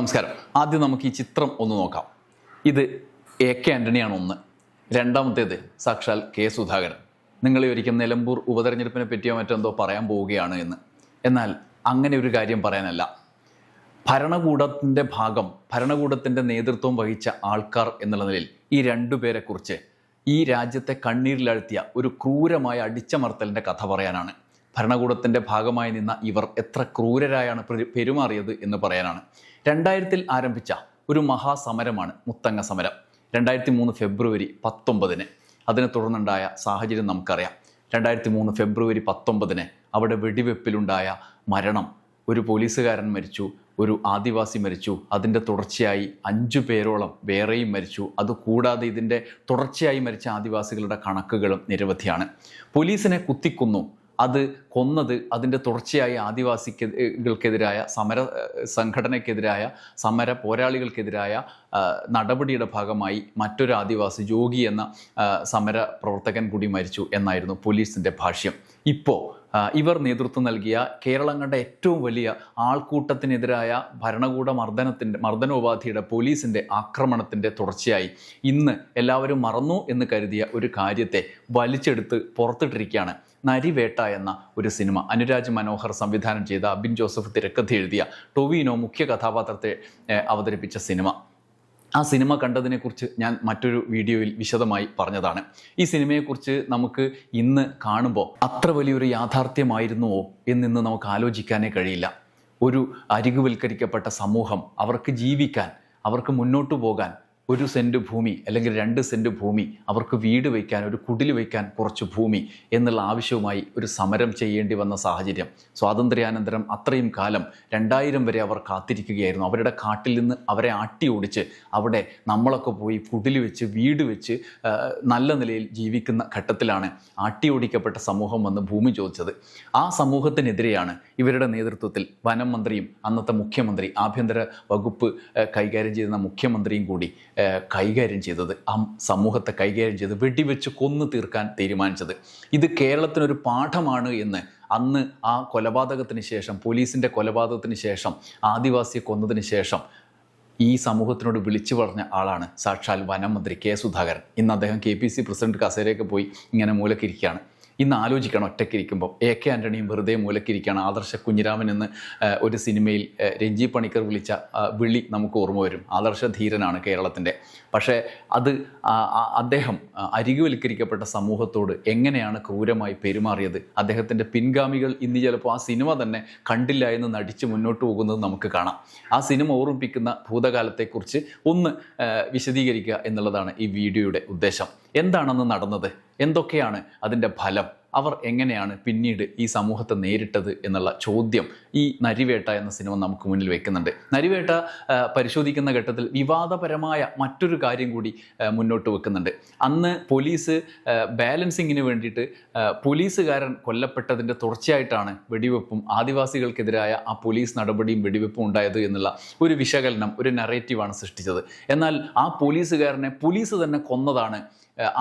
നമസ്കാരം. ആദ്യം നമുക്ക് ഈ ചിത്രം ഒന്ന് നോക്കാം. ഇത് എ കെ ആന്റണിയാണ് ഒന്ന്. രണ്ടാമത്തേത് സാക്ഷാൽ കെ സുധാകരൻ. നിങ്ങൾ ഒരിക്കൽ നിലമ്പൂർ ഉപതെരഞ്ഞെടുപ്പിനെ പറ്റിയോ മറ്റെന്തോ പറയാൻ പോവുകയാണ് എന്ന്. എന്നാൽ അങ്ങനെ ഒരു കാര്യം പറയാനല്ല. ഭരണകൂടത്തിന്റെ ഭാഗം ഭരണകൂടത്തിന്റെ നേതൃത്വം വഹിച്ച ആൾക്കാർ എന്നുള്ള നിലയിൽ ഈ രണ്ടു പേരെക്കുറിച്ച് ഈ രാജ്യത്തെ കണ്ണീരിലാഴ്ത്തിയ ഒരു ക്രൂരമായ അടിച്ചമർത്തലിന്റെ കഥ പറയാനാണ്. ഭരണകൂടത്തിന്റെ ഭാഗമായി നിന്ന ഇവർ എത്ര ക്രൂരരായാണ് പെരു- പെരുമാറിയത് എന്ന് പറയാനാണ്. രണ്ടായിരത്തിൽ ആരംഭിച്ച ഒരു മഹാസമരമാണ് മുത്തങ്ങ സമരം. രണ്ടായിരത്തി മൂന്ന് ഫെബ്രുവരി പത്തൊമ്പതിന്. അതിനെ തുടർന്നുണ്ടായ സാഹചര്യം നമുക്കറിയാം. രണ്ടായിരത്തി മൂന്ന് ഫെബ്രുവരി പത്തൊമ്പതിന് അവിടെ വെടിവെപ്പിലുണ്ടായ മരണം. ഒരു പോലീസുകാരൻ മരിച്ചു ഒരു ആദിവാസി മരിച്ചു അതിന്റെ തുടർച്ചയായി അഞ്ചു പേരോളം വേറെയും മരിച്ചു. അതുകൂടാതെ ഇതിന്റെ തുടർച്ചയായി മരിച്ച ആദിവാസികളുടെ കണക്കുകളും നിരവധിയാണ്. പോലീസിനെ കുത്തിക്കൊന്നു അത് കൊന്നത് അതിന്റെ തുടർച്ചയായി ആദിവാസികൾക്കെതിരായ സമര സംഘടനയ്ക്കെതിരായ സമര പോരാളികൾക്കെതിരായ നടപടിയുടെ ഭാഗമായി മറ്റൊരു ആദിവാസി ജോഗി എന്ന സമര പ്രവർത്തകൻ കൂടി മരിച്ചു എന്നായിരുന്നു പോലീസിന്റെ ഭാഷ്യം. ഇപ്പോൾ ഇവർ നേതൃത്വം നൽകിയ കേരളം കണ്ട ഏറ്റവും വലിയ ആൾക്കൂട്ടത്തിനെതിരായ ഭരണകൂട മർദ്ദനത്തിന്റെ മർദ്ദനോപാധിയുടെ പോലീസിന്റെ ആക്രമണത്തിന്റെ തുടർച്ചയായി ഇന്ന് എല്ലാവരും മറന്നു എന്ന് കരുതിയ ഒരു കാര്യത്തെ വലിച്ചെടുത്ത് പുറത്തിട്ടിരിക്കുകയാണ്. നരിവേട്ട എന്ന ഒരു സിനിമ അനുരാജ് മനോഹർ സംവിധാനം ചെയ്ത അബിൻ ജോസഫ് തിരക്കഥ എഴുതിയ ടൊവിനോ മുഖ്യ കഥാപാത്രത്തെ അവതരിപ്പിച്ച സിനിമ. ആ സിനിമ കണ്ടതിനെക്കുറിച്ച് ഞാൻ മറ്റൊരു വീഡിയോയിൽ വിശദമായി പറഞ്ഞതാണ്. ഈ സിനിമയെക്കുറിച്ച് നമുക്ക് ഇന്ന് കാണുമ്പോൾ അത്ര വലിയൊരു യാഥാർത്ഥ്യമായിരുന്നുവോ എന്നിന്ന് നമുക്ക് ആലോചിക്കാനേ കഴിയില്ല. ഒരു അരികുവൽക്കരിക്കപ്പെട്ട സമൂഹം അവർക്ക് ജീവിക്കാൻ അവർക്ക് മുന്നോട്ടു പോകാൻ ഒരു സെന്റ് ഭൂമി അല്ലെങ്കിൽ രണ്ട് സെന്റ് ഭൂമി അവർക്ക് വീട് വയ്ക്കാൻ ഒരു കുടിൽ വയ്ക്കാൻ കുറച്ച് ഭൂമി എന്നുള്ള ആവശ്യവുമായി ഒരു സമരം ചെയ്യേണ്ടി വന്ന സാഹചര്യം. സ്വാതന്ത്ര്യാനന്തരം അത്രയും കാലം രണ്ടായിരം വരെ അവർ കാത്തിരിക്കുകയായിരുന്നു. അവരുടെ കാട്ടിൽ നിന്ന് അവരെ ആട്ടി ഓടിച്ച് അവിടെ നമ്മളൊക്കെ പോയി കുടിൽ വെച്ച് വീട് വെച്ച് നല്ല നിലയിൽ ജീവിക്കുന്ന ഘട്ടത്തിലാണ് ആട്ടി ഓടിക്കപ്പെട്ട സമൂഹം വന്ന് ഭൂമി ചോദിച്ചത്. ആ സമൂഹത്തിനെതിരെയാണ് ഇവരുടെ നേതൃത്വത്തിൽ വനം മന്ത്രിയും അന്നത്തെ മുഖ്യമന്ത്രി ആഭ്യന്തര വകുപ്പ് കൈകാര്യം ചെയ്യുന്ന മുഖ്യമന്ത്രിയും കൂടി കൈകാര്യം ചെയ്തത് ആ സമൂഹത്തെ കൈകാര്യം ചെയ്ത് വെടിവെച്ച് കൊന്നു തീർക്കാൻ തീരുമാനിച്ചത്. ഇത് കേരളത്തിനൊരു പാഠമാണ് എന്ന് അന്ന് ആ കൊലപാതകത്തിന് ശേഷം പോലീസിന്റെ കൊലപാതകത്തിന് ശേഷം ആദിവാസിയെ കൊന്നതിന് ശേഷം ഈ സമൂഹത്തിനോട് വിളിച്ചു പറഞ്ഞ ആളാണ് സാക്ഷാൽ വനം മന്ത്രി കെ സുധാകരൻ. ഇന്ന് അദ്ദേഹം കെ പി സി പ്രസിഡന്റ് കസേരയൊക്കെ പോയി ഇങ്ങനെ മൂലക്കിരിക്കുകയാണ്. ഇന്ന് ആലോചിക്കണം ഒറ്റയ്ക്കിരിക്കുമ്പോൾ എ കെ ആന്റണിയും വെറുതെ മൂലക്കിരിക്കുകയാണ്. ആദർശ കുഞ്ഞിരാമൻ എന്ന് ഒരു സിനിമയിൽ രഞ്ജി പണിക്കർ വിളിച്ച വിളി നമുക്ക് ഓർമ്മ വരും. ആദർശ ധീരനാണ് കേരളത്തിന്റെ പക്ഷേ അത് അദ്ദേഹം അരികുവൽക്കരിക്കപ്പെട്ട സമൂഹത്തോട് എങ്ങനെയാണ് ക്രൂരമായി പെരുമാറിയത്? അദ്ദേഹത്തിന്റെ പിൻഗാമികൾ ഇന്ന് ചിലപ്പോൾ ആ സിനിമ തന്നെ കണ്ടില്ല എന്ന് നടിച്ച് മുന്നോട്ട് പോകുന്നത് നമുക്ക് കാണാം. ആ സിനിമ ഓർമ്മിപ്പിക്കുന്ന ഭൂതകാലത്തെക്കുറിച്ച് ഒന്ന് വിശദീകരിക്കുക എന്നുള്ളതാണ് ഈ വീഡിയോയുടെ ഉദ്ദേശം. എന്താണെന്ന് നടന്നത്? എന്തൊക്കെയാണ് അതിന്റെ ഫലം? അവർ എങ്ങനെയാണ് പിന്നീട് ഈ സമൂഹത്തെ നേരിട്ടത് എന്നുള്ള ചോദ്യം ഈ നരിവേട്ട എന്ന സിനിമ നമുക്ക് മുന്നിൽ വെക്കുന്നുണ്ട്. നരിവേട്ട പരിശോധിക്കുന്ന ഘട്ടത്തിൽ വിവാദപരമായ മറ്റൊരു കാര്യം കൂടി മുന്നോട്ട് വെക്കുന്നുണ്ട്. അന്ന് പോലീസ് ബാലൻസിങ്ങിന് വേണ്ടിയിട്ട് പോലീസുകാരൻ കൊല്ലപ്പെട്ടതിന്റെ തുടർച്ചയായിട്ടാണ് വെടിവെപ്പും ആദിവാസികൾക്കെതിരായ ആ പോലീസ് നടപടിയും വെടിവെപ്പും ഉണ്ടായത് എന്നുള്ള ഒരു വിശകലനം ഒരു നറേറ്റീവാണ് സൃഷ്ടിച്ചത്. എന്നാൽ ആ പോലീസുകാരനെ പോലീസ് തന്നെ കൊന്നതാണ്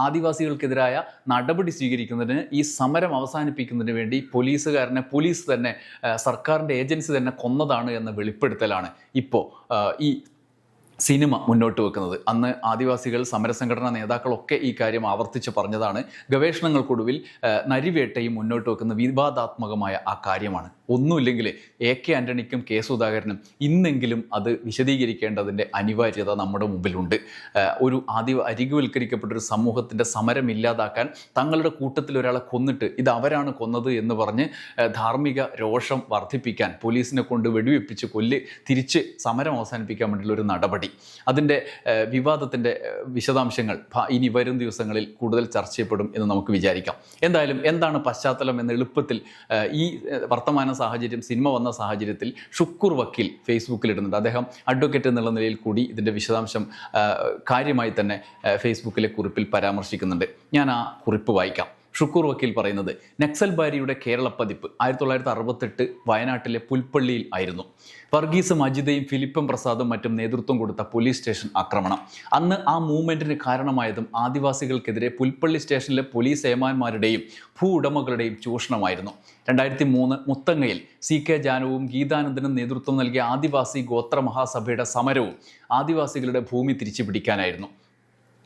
ആദിവാസികൾക്കെതിരായ നടപടി സ്വീകരിക്കുന്നതിന് ഈ സമരം അവസാനിപ്പിക്കുന്നതിന് വേണ്ടി പോലീസുകാരനെ പോലീസ് തന്നെ സർക്കാരിന്റെ ഏജൻസി തന്നെ കൊന്നതാണ് എന്ന വെളിപ്പെടുത്തലാണ്. ഇപ്പോൾ ഈ സിനിമ മുന്നോട്ട് വെക്കുന്നത്. അന്ന് ആദിവാസികൾ സമരസംഘടനാ നേതാക്കളൊക്കെ ഈ കാര്യം ആവർത്തിച്ച് പറഞ്ഞതാണ്. ഗവേഷണങ്ങൾക്കൊടുവിൽ നരിവേട്ടയും മുന്നോട്ട് വെക്കുന്ന വിവാദാത്മകമായ ആ കാര്യമാണ്. ഒന്നുമില്ലെങ്കിൽ എ കെ ആന്റണിക്കും കെ സുധാകരനും ഇന്നെങ്കിലും അത് വിശദീകരിക്കേണ്ടതിന്റെ അനിവാര്യത നമ്മുടെ മുമ്പിലുണ്ട്. ഒരു ആദി അരികുവൽക്കരിക്കപ്പെട്ടൊരു സമൂഹത്തിന്റെ സമരം ഇല്ലാതാക്കാൻ തങ്ങളുടെ കൂട്ടത്തിൽ ഒരാളെ കൊന്നിട്ട് ഇത് അവരാണ് കൊന്നത് എന്ന് പറഞ്ഞ് ധാർമ്മിക രോഷം വർദ്ധിപ്പിക്കാൻ പോലീസിനെ കൊണ്ട് വെടിവെപ്പിച്ച് കൊല്ല് തിരിച്ച് സമരം അവസാനിപ്പിക്കാൻ വേണ്ടിയുള്ള ഒരു നടപടി. അതിന്റെ ഏഹ് വിവാദത്തിന്റെ വിശദാംശങ്ങൾ ഇനി വരും ദിവസങ്ങളിൽ കൂടുതൽ ചർച്ച ചെയ്യപ്പെടും എന്ന് നമുക്ക് വിചാരിക്കാം. എന്തായാലും എന്താണ് പശ്ചാത്തലം എന്ന എളുപ്പത്തിൽ ഈ വർത്തമാന സാഹചര്യം സിനിമ വന്ന സാഹചര്യത്തിൽ ഷുക്കൂർ വക്കീൽ ഫേസ്ബുക്കിൽ ഇടുന്നുണ്ട്. അദ്ദേഹം അഡ്വക്കേറ്റ് എന്നുള്ള നിലയിൽ കൂടി ഇതിന്റെ വിശദാംശം കാര്യമായി തന്നെ ഫേസ്ബുക്കിലെ കുറിപ്പിൽ പരാമർശിക്കുന്നുണ്ട്. ഞാൻ ആ കുറിപ്പ് വായിക്കാം. ഷുക്കൂർ വക്കീൽ പറയുന്നത് നക്സൽ ബാരിയുടെ കേരള പതിപ്പ് ആയിരത്തി തൊള്ളായിരത്തി അറുപത്തെട്ട് വയനാട്ടിലെ പുൽപ്പള്ളിയിൽ ആയിരുന്നു. വർഗീസ് മജിദയും ഫിലിപ്പും പ്രസാദും മറ്റും നേതൃത്വം കൊടുത്ത പോലീസ് സ്റ്റേഷൻ ആക്രമണം. അന്ന് ആ മൂവ്മെന്റിന് കാരണമായതും ആദിവാസികൾക്കെതിരെ പുൽപ്പള്ളി സ്റ്റേഷനിലെ പോലീസ് ഏമാന്മാരുടെയും ഭൂ ഉടമകളുടെയും ചൂഷണമായിരുന്നു. രണ്ടായിരത്തി മൂന്ന് മുത്തങ്ങയിൽ സി കെ ജാനുവും ഗീതാനന്ദനും നേതൃത്വം നൽകിയ ആദിവാസി ഗോത്ര മഹാസഭയുടെ സമരവും ആദിവാസികളുടെ ഭൂമി തിരിച്ചു പിടിക്കാനായിരുന്നു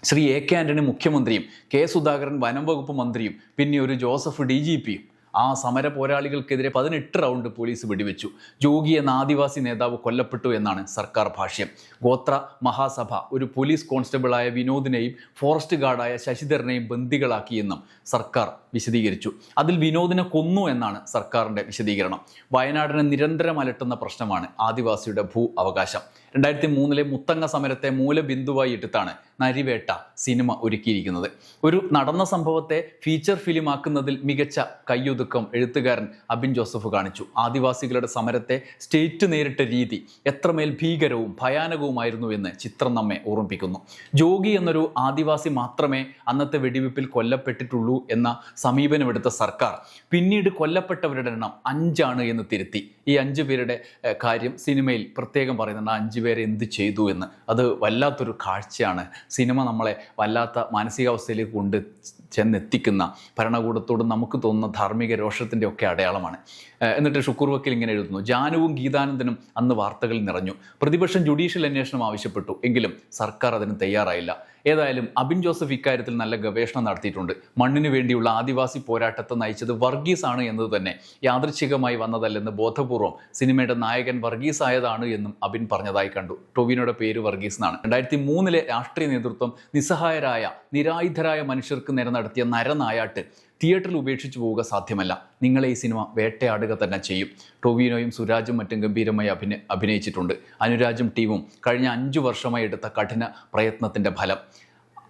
ശ്രീ എ കെ ആന്റണി മുഖ്യമന്ത്രിയും കെ സുധാകരൻ വനം വകുപ്പ് മന്ത്രിയും പിന്നെ ഒരു ജോസഫ് ഡി ജി പിയും. ആ സമര പോരാളികൾക്കെതിരെ പതിനെട്ട് റൗണ്ട് പോലീസ് വെടിവെച്ചു. ജോഗി എന്ന ആദിവാസി നേതാവ് കൊല്ലപ്പെട്ടു എന്നാണ് സർക്കാർ ഭാഷ്യം. ഗോത്ര മഹാസഭ ഒരു പോലീസ് കോൺസ്റ്റബിളായ വിനോദിനെയും ഫോറസ്റ്റ് ഗാർഡായ ശശിധരനെയും ബന്ദികളാക്കിയെന്നും സർക്കാർ വിശദീകരിച്ചു. അതിൽ വിനോദിനെ കൊന്നു എന്നാണ് സർക്കാരിന്റെ വിശദീകരണം. വയനാടിനെ നിരന്തരം അലട്ടുന്ന പ്രശ്നമാണ് ആദിവാസിയുടെ ഭൂ അവകാശം. രണ്ടായിരത്തി മൂന്നിലെ മുത്തങ്ങ സമരത്തെ മൂലബിന്ദുവായി ഇട്ടിട്ടാണ് നരിവേട്ട സിനിമ ഒരുക്കിയിരിക്കുന്നത്. ഒരു നടന്ന സംഭവത്തെ ഫീച്ചർ ഫിലിമാക്കുന്നതിൽ മികച്ച കയ്യൊതുക്കം എഴുത്തുകാരൻ അബിൻ ജോസഫ് കാണിച്ചു. ആദിവാസികളുടെ സമരത്തെ സ്റ്റേറ്റ് നേരിട്ട രീതി എത്രമേൽ ഭീകരവും ഭയാനകവുമായിരുന്നു എന്ന് ചിത്രം നമ്മെ ഓർമ്മിപ്പിക്കുന്നു. ജോഗി എന്നൊരു ആദിവാസി മാത്രമേ അന്നത്തെ വെടിവെപ്പിൽ കൊല്ലപ്പെട്ടിട്ടുള്ളൂ എന്ന സമീപനമെടുത്ത സർക്കാർ പിന്നീട് കൊല്ലപ്പെട്ടവരുടെ എണ്ണം അഞ്ചാണ് എന്ന് തിരുത്തി. ഈ അഞ്ചു പേരുടെ കാര്യം സിനിമയിൽ പ്രത്യേകം പറയുന്നുണ്ട്. അഞ്ചു പേരെ എന്ത് ചെയ്തു എന്ന്. അത് വല്ലാത്തൊരു കാഴ്ചയാണ്. സിനിമ നമ്മളെ വല്ലാത്ത മാനസികാവസ്ഥയിലേക്ക് കൊണ്ട് ചെന്നെത്തിക്കുന്ന ഭരണകൂടത്തോട് നമുക്ക് തോന്നുന്ന ധാർമ്മിക രോഷത്തിന്റെ ഒക്കെ അടയാളമാണ്. എന്നിട്ട് ഷുക്കൂർ വക്കീൽ ഇങ്ങനെ എഴുതുന്നു. ജാനുവും ഗീതാനന്ദനും അന്ന് വാർത്തകൾ നിറഞ്ഞു. പ്രതിപക്ഷം ജുഡീഷ്യൽ അന്വേഷണം ആവശ്യപ്പെട്ടു. എങ്കിലും സർക്കാർ അതിന് തയ്യാറായില്ല. ഏതായാലും അബിൻ ജോസഫ് ഇക്കാര്യത്തിൽ നല്ല ഗവേഷണം നടത്തിയിട്ടുണ്ട്. മണ്ണിനു വേണ്ടിയുള്ള ആദിവാസി പോരാട്ടത്തെ നയിച്ചത് വർഗീസ് ആണ് എന്നത് തന്നെ യാദൃച്ഛികമായി വന്നതല്ലെന്ന് ബോധപൂർവം സിനിമയുടെ നായകൻ വർഗീസ് ആയതാണ് എന്നും അബിൻ പറഞ്ഞതായി കണ്ടു. ടൊവിനോയുടെ പേര് വർഗീസ് എന്നാണ് രണ്ടായിരത്തി മൂന്നിലെ രാഷ്ട്രീയ നേതൃത്വം നിസ്സഹായരായ നിരായുധരായ മനുഷ്യർക്ക് നേരെ നടത്തിയ നരനായാട്ട് തിയേറ്ററിൽ ഉപേക്ഷിച്ചു പോവുക സാധ്യമല്ല. നിങ്ങളെ ഈ സിനിമ വേട്ടയാടുക തന്നെ ചെയ്യും. ടൊവിനോയും സുരാജും മറ്റും ഗംഭീരമായി അഭിനയ അഭിനയിച്ചിട്ടുണ്ട്. അനുരാജും ടീമും കഴിഞ്ഞ അഞ്ചു വർഷമായി എടുത്ത കഠിന പ്രയത്നത്തിന്റെ ഫലം.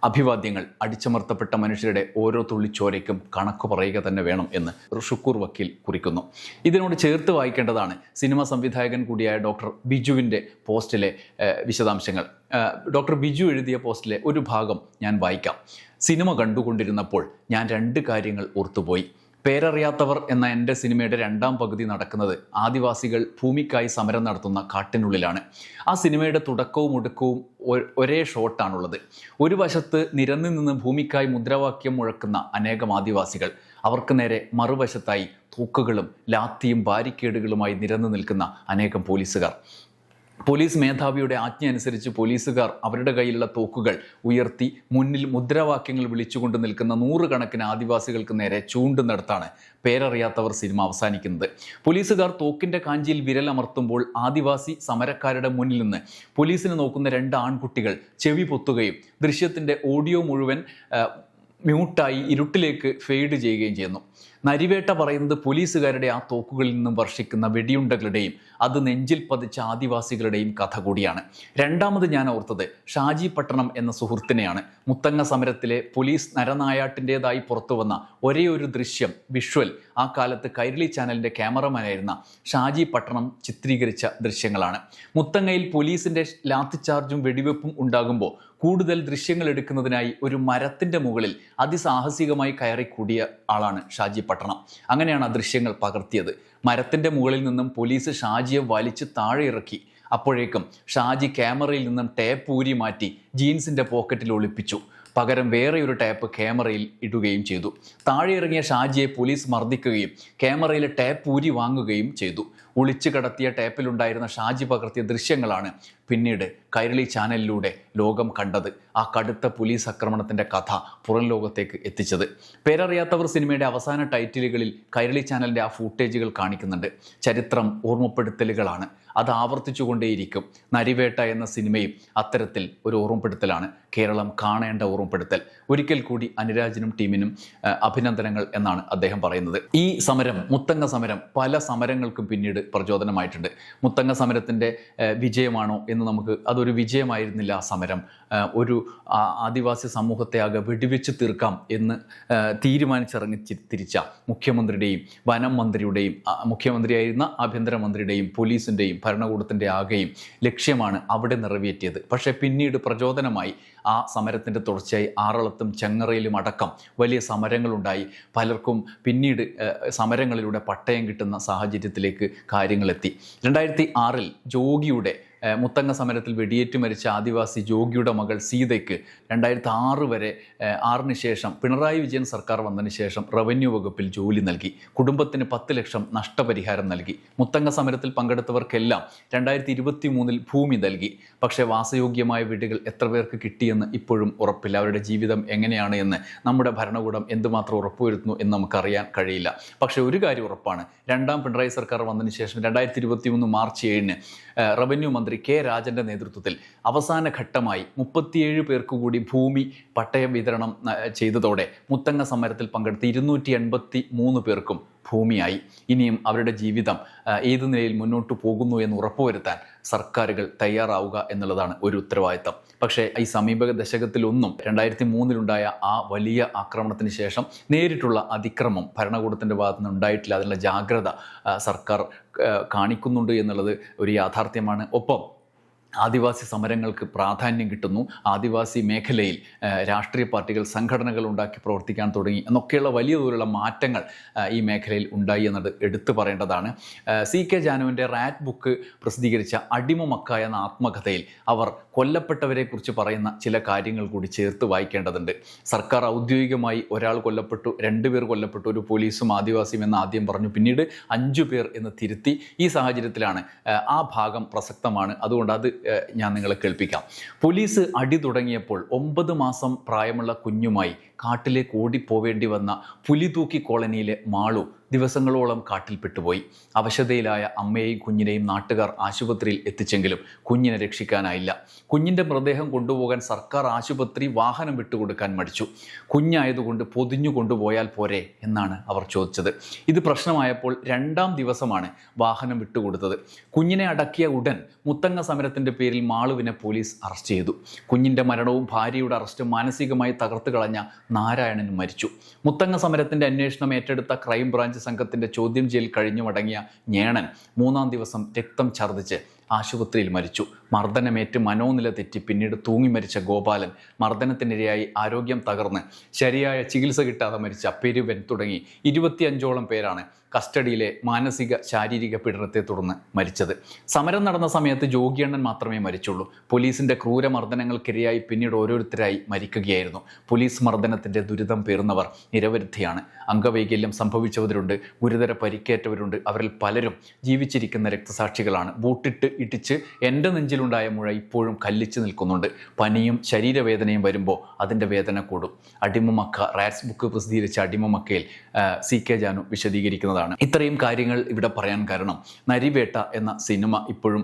അഭിവാദ്യങ്ങൾ അടിച്ചമർത്തപ്പെട്ട മനുഷ്യരുടെ ഓരോ തുള്ളിച്ചോരയ്ക്കും കണക്ക് പറയുക തന്നെ വേണം എന്ന് ഷുക്കൂർ വക്കീൽ കുറിക്കുന്നു. ഇതിനോട് ചേർത്ത് വായിക്കേണ്ടതാണ് സിനിമ സംവിധായകൻ കൂടിയായ ഡോക്ടർ ബിജുവിന്റെ പോസ്റ്റിലെ വിശദാംശങ്ങൾ. ഡോക്ടർ ബിജു എഴുതിയ പോസ്റ്റിലെ ഒരു ഭാഗം ഞാൻ വായിക്കാം. സിനിമ കണ്ടുകൊണ്ടിരുന്നപ്പോൾ ഞാൻ രണ്ട് കാര്യങ്ങൾ ഓർത്തുപോയി. പേരറിയാത്തവർ എന്ന എന്റെ സിനിമയുടെ രണ്ടാം പകുതി നടക്കുന്നത് ആദിവാസികൾ ഭൂമിക്കായി സമരം നടത്തുന്ന കാട്ടിനുള്ളിലാണ്. ആ സിനിമയുടെ തുടക്കവും ഒടുക്കവും ഒരേ ഷോട്ടാണുള്ളത്. ഒരു വശത്ത് നിരന്നു നിന്ന് ഭൂമിക്കായി മുദ്രാവാക്യം മുഴക്കുന്ന അനേകം ആദിവാസികൾ അവർക്ക് നേരെ മറുവശത്തായി തൂക്കുകളും ലാത്തിയും ബാരിക്കേഡുകളുമായി നിരന്നു നിൽക്കുന്ന അനേകം പോലീസുകാർ. പോലീസ് മേധാവിയുടെ ആജ്ഞ അനുസരിച്ച് പോലീസുകാർ അവരുടെ കയ്യിലുള്ള തോക്കുകൾ ഉയർത്തി മുന്നിൽ മുദ്രാവാക്യങ്ങൾ വിളിച്ചുകൊണ്ട് നിൽക്കുന്ന നൂറുകണക്കിന് ആദിവാസികൾക്ക് നേരെ ചൂണ്ടുന്നിടത്താണ് പേരറിയാത്തവർ സിനിമ അവസാനിക്കുന്നത്. പോലീസുകാർ തോക്കിന്റെ കാഞ്ചിയിൽ വിരലമർത്തുമ്പോൾ ആദിവാസി സമരക്കാരുടെ മുന്നിൽ നിന്ന് പോലീസിനെ നോക്കുന്ന രണ്ട് ആൺകുട്ടികൾ ചെവി പൊത്തുകയും ദൃശ്യത്തിന്റെ ഓഡിയോ മുഴുവൻ മ്യൂട്ടായി ഇരുട്ടിലേക്ക് ഫെയ്ഡ് ചെയ്യുകയും ചെയ്യുന്നു. നരിവേട്ട പറയുന്നത് പോലീസുകാരുടെ ആ തോക്കുകളിൽ നിന്നും വർഷിക്കുന്ന വെടിയുണ്ടകളുടെയും അത് നെഞ്ചിൽ പതിച്ച ആദിവാസികളുടെയും കഥ കൂടിയാണ്. രണ്ടാമത് ഞാൻ ഓർത്തത് ഷാജി പട്ടണം എന്ന സുഹൃത്തിനെയാണ്. മുത്തങ്ങ സമരത്തിലെ പോലീസ് നരനായാട്ടിന്റെതായി പുറത്തു വന്ന ഒരേ ഒരു ദൃശ്യം വിഷ്വൽ ആ കാലത്ത് കൈരളി ചാനലിന്റെ ക്യാമറമാനായിരുന്ന ഷാജി പട്ടണം ചിത്രീകരിച്ച ദൃശ്യങ്ങളാണ്. മുത്തങ്ങയിൽ പോലീസിന്റെ ലാത്തിച്ചാർജും വെടിവെപ്പും ഉണ്ടാകുമ്പോൾ കൂടുതൽ ദൃശ്യങ്ങൾ എടുക്കുന്നതിനായി ഒരു മരത്തിന്റെ മുകളിൽ അതിസാഹസികമായി കയറി കൂടിയ ആളാണ് ഷാജി പട്ടണം. അങ്ങനെയാണ് ആ ദൃശ്യങ്ങൾ പകർത്തിയത്. മരത്തിന്റെ മുകളിൽ നിന്നും പോലീസ് ഷാജിയെ വലിച്ച് താഴെ ഇറക്കി. അപ്പോഴേക്കും ഷാജി ക്യാമറയിൽ നിന്നും ടേപ്പ് ഊരി മാറ്റി ജീൻസിന്റെ പോക്കറ്റിൽ ഒളിപ്പിച്ചു. പകരം വേറെയൊരു ടേപ്പ് ക്യാമറയിൽ ഇടുകയും ചെയ്തു. താഴെ ഇറങ്ങിയ ഷാജിയെ പോലീസ് മർദ്ദിക്കുകയും ക്യാമറയിലെ ടേപ്പ് ഊരി വാങ്ങുകയും ചെയ്തു. ഒളിച്ചു കടത്തിയ ടേപ്പിലുണ്ടായിരുന്ന ഷാജി പകർത്തിയ ദൃശ്യങ്ങളാണ് പിന്നീട് കൈരളി ചാനലിലൂടെ ലോകം കണ്ടത് ആ കടുത്ത പോലീസ് ആക്രമണത്തിന്റെ കഥ പുറം ലോകത്തേക്ക് എത്തിച്ചത്. പേരറിയാത്തവർ സിനിമയുടെ അവസാന ടൈറ്റിലുകളിൽ കൈരളി ചാനലിന്റെ ആ ഫൂട്ടേജുകൾ കാണിക്കുന്നുണ്ട്. ചരിത്രം ഓർമ്മപ്പെടുത്തലുകളാണ്. അത് ആവർത്തിച്ചുകൊണ്ടേയിരിക്കും. നരിവേട്ട എന്ന സിനിമയും അത്തരത്തിൽ ഒരു ഓർമ്മപ്പെടുത്തലാണ്. കേരളം കാണേണ്ട ഓർമ്മപ്പെടുത്തൽ. ഒരിക്കൽ കൂടി അനുരാജിനും ടീമിനും അഭിനന്ദനങ്ങൾ എന്നാണ് അദ്ദേഹം പറയുന്നത്. ഈ സമരം മുത്തങ്ങ സമരം പല സമരങ്ങൾക്കും പിന്നീട് പ്രചോദനമായിട്ടുണ്ട്. മുത്തങ്ങ സമരത്തിന്റെ വിജയമാണോ എന്ന് നമുക്ക് അതൊരു വിജയമായിരുന്നില്ല ആ സമരം. ഒരു ആദിവാസി സമൂഹത്തെ ആകെ വെടിവെച്ച് തീർക്കാം എന്ന് തീരുമാനിച്ചിറങ്ങി തിരിച്ച മുഖ്യമന്ത്രിയുടെയും വനം മന്ത്രിയുടെയും മുഖ്യമന്ത്രിയായിരുന്ന ആഭ്യന്തരമന്ത്രിയുടെയും പോലീസിന്റെയും ഭരണകൂടത്തിന്റെ ആകെയും ലക്ഷ്യമാണ് അവിടെ നിറവേറ്റിയത്. പക്ഷേ പിന്നീട് പ്രചോദനമായി ആ സമരത്തിന്റെ തുടർച്ചയായി ആറളത്തും ചെങ്ങറയിലും അടക്കം വലിയ സമരങ്ങളുണ്ടായി. പലർക്കും പിന്നീട് സമരങ്ങളിലൂടെ പട്ടയം കിട്ടുന്ന സാഹചര്യത്തിലേക്ക് കാര്യങ്ങളെത്തി. രണ്ടായിരത്തി ആറിൽ ജോഗിയുടെ മുത്തങ്ങ സമരത്തിൽ വെടിയേറ്റ് മരിച്ച ആദിവാസി ജോഗിയുടെ മകൾ സീതയ്ക്ക് രണ്ടായിരത്തി ആറ് വരെ ആറിന് ശേഷം പിണറായി വിജയൻ സർക്കാർ വന്നതിന് ശേഷം റവന്യൂ വകുപ്പിൽ ജോലി നൽകി. കുടുംബത്തിന് പത്ത് ലക്ഷം നഷ്ടപരിഹാരം നൽകി. മുത്തങ്ങ സമരത്തിൽ പങ്കെടുത്തവർക്കെല്ലാം രണ്ടായിരത്തി ഇരുപത്തി മൂന്നിൽ ഭൂമി നൽകി. പക്ഷേ വാസയോഗ്യമായ വീടുകൾ എത്ര പേർക്ക് കിട്ടിയെന്ന് ഇപ്പോഴും ഉറപ്പില്ല. അവരുടെ ജീവിതം എങ്ങനെയാണ് എന്ന് നമ്മുടെ ഭരണകൂടം എന്തുമാത്രം ഉറപ്പുവരുത്തുന്നു എന്ന് നമുക്കറിയാൻ കഴിയില്ല. പക്ഷേ ഒരു കാര്യം ഉറപ്പാണ്. രണ്ടാം പിണറായി സർക്കാർ വന്നതിന് ശേഷം രണ്ടായിരത്തി ഇരുപത്തി മൂന്ന് മാർച്ച് ഏഴിന് റവന്യൂ മന്ത്രി കെ രാജന്റെ നേതൃത്വത്തിൽ അവസാന ഘട്ടമായി മുപ്പത്തിയേഴ് പേർക്ക് കൂടി ഭൂമി പട്ടയം വിതരണം ചെയ്തതോടെ മുത്തങ്ങ സമരത്തിൽ പങ്കെടുത്ത ഇരുന്നൂറ്റി എൺപത്തി മൂന്ന് പേർക്കും ഭൂമിയായി. ഇനിയും അവരുടെ ജീവിതം ഏത് നിലയിൽ മുന്നോട്ട് പോകുന്നു എന്ന് ഉറപ്പുവരുത്താൻ സർക്കാരുകൾ തയ്യാറാവുക എന്നുള്ളതാണ് ഒരു ഉത്തരവാദിത്തം. പക്ഷേ ഈ സമീപ ദശകത്തിലൊന്നും രണ്ടായിരത്തി മൂന്നിലുണ്ടായ ആ വലിയ ആക്രമണത്തിന് ശേഷം നേരിട്ടുള്ള അതിക്രമം ഭരണകൂടത്തിന്റെ ഭാഗത്തു നിന്ന് ഉണ്ടായിട്ടില്ല. അതിനുള്ള ജാഗ്രത സർക്കാർ കാണിക്കുന്നുണ്ട് എന്നുള്ളത് ഒരു യാഥാർത്ഥ്യമാണ്. ഒപ്പം ആദിവാസി സമരങ്ങൾക്ക് പ്രാധാന്യം കിട്ടുന്നു. ആദിവാസി മേഖലയിൽ രാഷ്ട്രീയ പാർട്ടികൾ സംഘടനകൾ ഉണ്ടാക്കി പ്രവർത്തിക്കാൻ തുടങ്ങി എന്നൊക്കെയുള്ള വലിയ തോതിലുള്ള മാറ്റങ്ങൾ ഈ മേഖലയിൽ ഉണ്ടായി എന്നത് എടുത്തു പറയേണ്ടതാണ്. സി കെ ജാനുവിന്റെ റാറ്റ് ബുക്ക് പ്രസിദ്ധീകരിച്ച അടിമ മക്ക എന്ന ആത്മകഥയിൽ അവർ കൊല്ലപ്പെട്ടവരെക്കുറിച്ച് പറയുന്ന ചില കാര്യങ്ങൾ കൂടി ചേർത്ത് വായിക്കേണ്ടതുണ്ട്. സർക്കാർ ഔദ്യോഗികമായി ഒരാൾ കൊല്ലപ്പെട്ടു രണ്ടുപേർ കൊല്ലപ്പെട്ടു ഒരു പോലീസും ആദിവാസിയും എന്ന് ആദ്യം പറഞ്ഞു. പിന്നീട് അഞ്ചു പേർ എന്ന് തിരുത്തി ഈ സാഹചര്യത്തിലാണ് ആ, ഭാഗം പ്രസക്തമാണ്. അതുകൊണ്ട് അത് ഞാൻ നിങ്ങളെ കേൾപ്പിക്കാം. പോലീസ് അടി തുടങ്ങിയപ്പോൾ ഒമ്പത് മാസം പ്രായമുള്ള കുഞ്ഞുമായി കാട്ടിലേക്ക് ഓടിപ്പോവേണ്ടി വന്ന പുലിതൂക്കി കോളനിയിലെ മാളു ദിവസങ്ങളോളം കാട്ടിൽപ്പെട്ടുപോയി അവശതയിലായ അമ്മയെയും കുഞ്ഞിനെയും നാട്ടുകാർ ആശുപത്രിയിൽ എത്തിച്ചെങ്കിലും കുഞ്ഞിനെ രക്ഷിക്കാനായില്ല. കുഞ്ഞിന്റെ മൃതദേഹം കൊണ്ടുപോകാൻ സർക്കാർ ആശുപത്രി വാഹനം വിട്ടുകൊടുക്കാൻ മടിച്ചു. കുഞ്ഞായതുകൊണ്ട് പൊതിഞ്ഞു കൊണ്ടുപോയാൽ പോരെ എന്നാണ് അവർ ചോദിച്ചത്. ഇത് പ്രശ്നമായപ്പോൾ രണ്ടാം ദിവസമാണ് വാഹനം വിട്ടുകൊടുത്തത്. കുഞ്ഞിനെ അടക്കിയ ഉടൻ മുത്തങ്ങ സമരത്തിന്റെ പേരിൽ മാളുവിനെ പോലീസ് അറസ്റ്റ് ചെയ്തു. കുഞ്ഞിന്റെ മരണവും ഭാര്യയുടെ അറസ്റ്റും മാനസികമായി തകർത്ത് കളഞ്ഞ നാരായണൻ മരിച്ചു. മുത്തങ്ങ സമരത്തിന്റെ അന്വേഷണം ഏറ്റെടുത്ത ക്രൈംബ്രാഞ്ച് സംഘത്തിന്റെ ചോദ്യം ചെയ്യൽ കഴിഞ്ഞു മടങ്ങിയ ഞേണൻ മൂന്നാം ദിവസം രക്തം ഛർദ്ദിച്ച് ആശുപത്രിയിൽ മരിച്ചു. മർദ്ദനമേറ്റ് മനോനില തെറ്റി പിന്നീട് തൂങ്ങി മരിച്ച ഗോപാലൻ മർദ്ദനത്തിനിരയായി ആരോഗ്യം തകർന്ന് ശരിയായ ചികിത്സ കിട്ടാതെ മരിച്ച പെരുവൻ തുടങ്ങി ഇരുപത്തിയഞ്ചോളം പേരാണ് കസ്റ്റഡിയിലെ മാനസിക ശാരീരിക പീഡനത്തെ തുടർന്ന് മരിച്ചത്. സമരം നടന്ന സമയത്ത് ജോഗിയണ്ണൻ മാത്രമേ മരിച്ചുള്ളൂ. പോലീസിന്റെ ക്രൂരമർദ്ദനങ്ങൾക്കിരയായി പിന്നീട് ഓരോരുത്തരായി മരിക്കുകയായിരുന്നു. പോലീസ് മർദ്ദനത്തിന്റെ ദുരിതം പേർന്നവർ നിരവധിയാണ്. അംഗവൈകല്യം സംഭവിച്ചവരുണ്ട് ഗുരുതര പരിക്കേറ്റവരുണ്ട്. അവരിൽ പലരും ജീവിച്ചിരിക്കുന്ന രക്തസാക്ഷികളാണ്. ബൂട്ടിട്ട് ഇടിച്ച് എന്റെ നെഞ്ചിലുണ്ടായ മുഴ ഇപ്പോഴും കല്ലിച്ച് നിൽക്കുന്നുണ്ട്. പനിയും ശരീരവേദനയും വരുമ്പോൾ അതിന്റെ വേദന കൂടും. അടിമമക്ക റാറ്റ്സ് ബുക്ക് പ്രസിദ്ധീകരിച്ച അടിമമക്കയിൽ സി കെ ജാനു വിശദീകരിക്കുന്നതാണ്. ഇത്രയും കാര്യങ്ങൾ ഇവിടെ പറയാൻ കാരണം നരിവേട്ട എന്ന സിനിമ ഇപ്പോഴും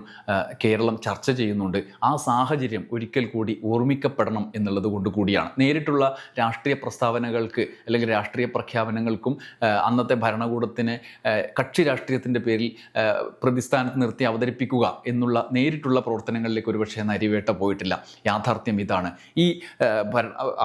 കേരളം ചർച്ച ചെയ്യുന്നുണ്ട്. ആ സാഹചര്യം ഒരിക്കൽ കൂടി ഓർമ്മിക്കപ്പെടണം എന്നുള്ളത് കൊണ്ട് കൂടിയാണ്. നേരിട്ടുള്ള രാഷ്ട്രീയ പ്രസ്താവനകൾക്ക് അല്ലെങ്കിൽ രാഷ്ട്രീയ പ്രഖ്യാപനങ്ങൾക്കും അന്നത്തെ ഭരണകൂടത്തിന് കക്ഷി രാഷ്ട്രീയത്തിന്റെ പേരിൽ പ്രതിസ്ഥാനത്ത് നിർത്തി അവതരിപ്പിക്കുക എന്നുള്ള നേരിട്ടുള്ള പ്രവർത്തനങ്ങളിലേക്ക് ഒരുപക്ഷെ നരിവേട്ട പോയിട്ടില്ല. യാഥാർത്ഥ്യം ഇതാണ്. ഈ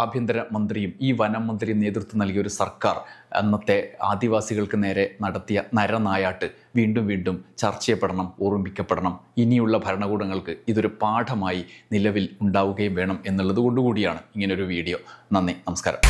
ആഭ്യന്തര മന്ത്രിയും ഈ വനം മന്ത്രിയും നേതൃത്വം നൽകിയ ഒരു സർക്കാർ അന്നത്തെ ആദിവാസികൾക്ക് നേരെ നടത്തിയ നരനായാട്ട് വീണ്ടും വീണ്ടും ചർച്ച ചെയ്യപ്പെടണം ഓർമ്മിക്കപ്പെടണം ഇനിയുള്ള ഭരണകൂടങ്ങൾക്ക് ഇതൊരു പാഠമായി നിലവിൽ ഉണ്ടാവുകയും വേണം എന്നുള്ളത് കൊണ്ടുകൂടിയാണ് ഇങ്ങനൊരു വീഡിയോ. നന്ദി നമസ്കാരം.